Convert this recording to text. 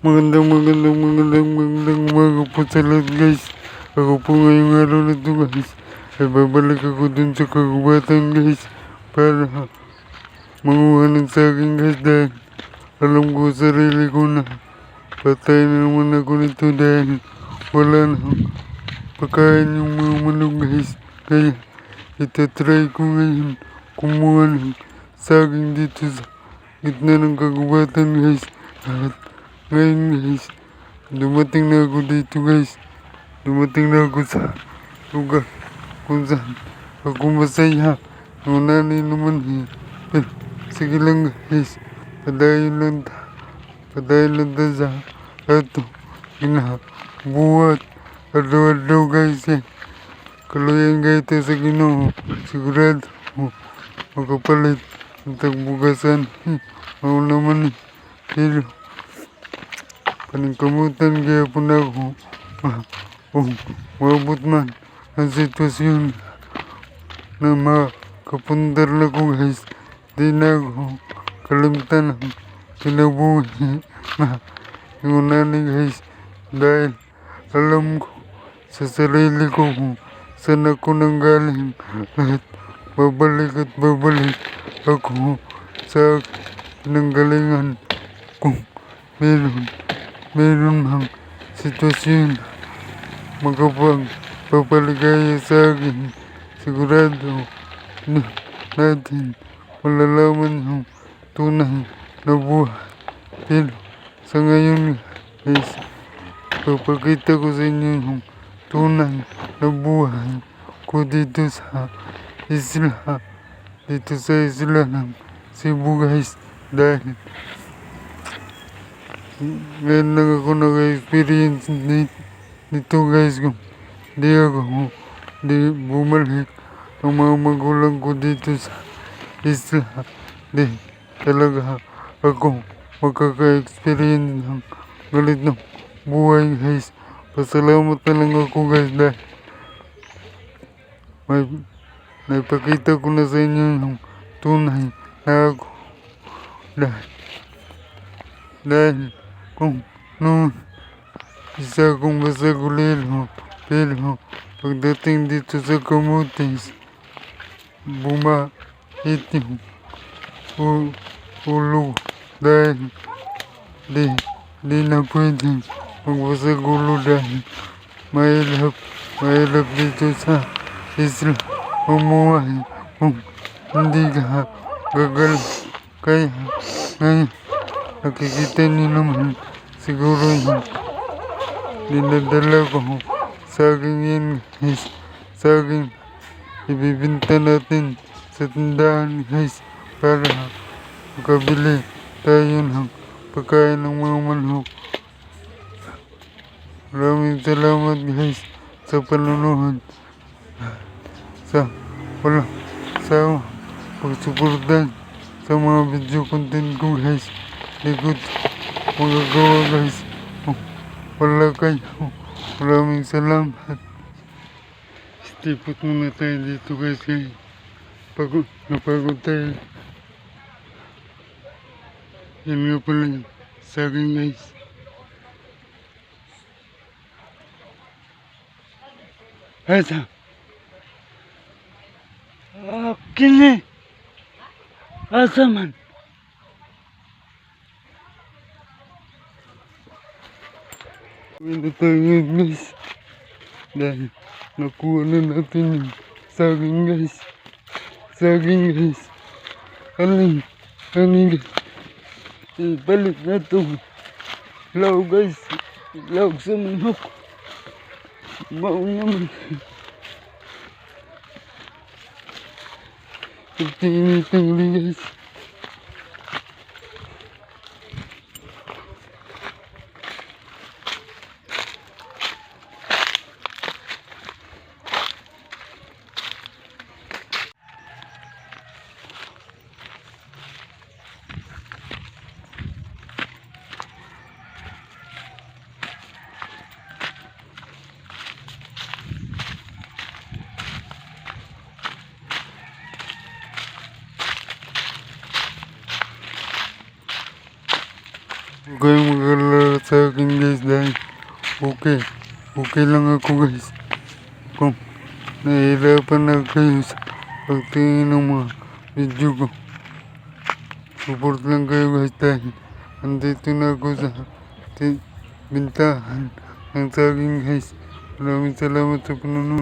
Magandang magandang magandang magandang umaga po sa lahat guys. Ako po ngayong araw na to guys. Ay babalik ako dun sa kagubatan guys. Para manguha ng saging guys dahil alam ko sa sarili ko na patay na naman ako nito dahil wala na pagkain yung mga manok guys. Kaya itatry ko ngayon kumuha ng saging dito sa gitna ng kagubatan guys. At ngayon guys, dumating na ako dito guys. Dumating na ako sa lugar kung saan ako masaya. Ang nanay naman eh. Pero sige lang guys, padayon lang ta. Padayon lang ta sa ato. Ginabuhat. Araw-araw guys eh. Kaluyan guys ito sa ginoo. Sigurado. Makapalit. Ang tagbugasan. Eh. Ako naman eh. Pero paningkamutan kaya po na ako. Kung mabot man ang sitwasyon na makapundar na ko guys. Di na ako kalimtan ng kinabuhi na yung nanay guys. Dahil alam ko sa sarili ko kung saan ako nanggaling at babalik at babalik ako sa pinanggalingan kung meron meron mang sitwasyon. Makapag papaligaya sa akin sigurado na natin malalaman yung tunay na buhay. Pero sa ngayon guys papakita ko sa inyo yung tunay na buhay ko dito sa isla dito sa isla ng Cebu guys. Dahil ngayon lang ako nag-experience ni- nito guys kung di ako di bumalik ang mga magulang ko dito sa isla. Di talaga ako makaka-experience ng galit ng buhay guys. Pasalamat na lang ako guys dahil may naipakita ko na sa inyo yung tunay na ako. Dahil dahil kung noon isa akong masagulero pero pagdating dito sa kamutis bumait yung u- ulo dahil di di na pwede magpasagulo dahil mahirap mahirap dito sa isla umuhay kung hindi ka gagal kaya ngayon nakikita niyo naman siguro dinadala ko saging yan guys saging. Ibibinta natin sa tindahan guys para makabili tayo ng pagkain ng mga manok. Maraming salamat guys sa panonood. Sa wala sa pagsuportan sa mga video content ko guys. Likod magagawa guys wala kayo maraming salamat stipot muna tayo dito guys pagod napagod tayo yan nga pala yung saging guys Asa? Akin eh. Asa man? Na tayo guys. Dahil nakuha na natin yung saging guys. Saging guys. Aling, aling guys. Ibalik na to. Ilaw guys. Ilaw sa manok. Mau naman. Pagtingin guys. Sa akin guys dahil okay. Okay lang ako guys. Kung nahihirapan na kayo sa pagtingin ng mga video ko. Support lang kayo guys dahil andito na ako sa bintahan ng saging guys. Maraming salamat sa panonood.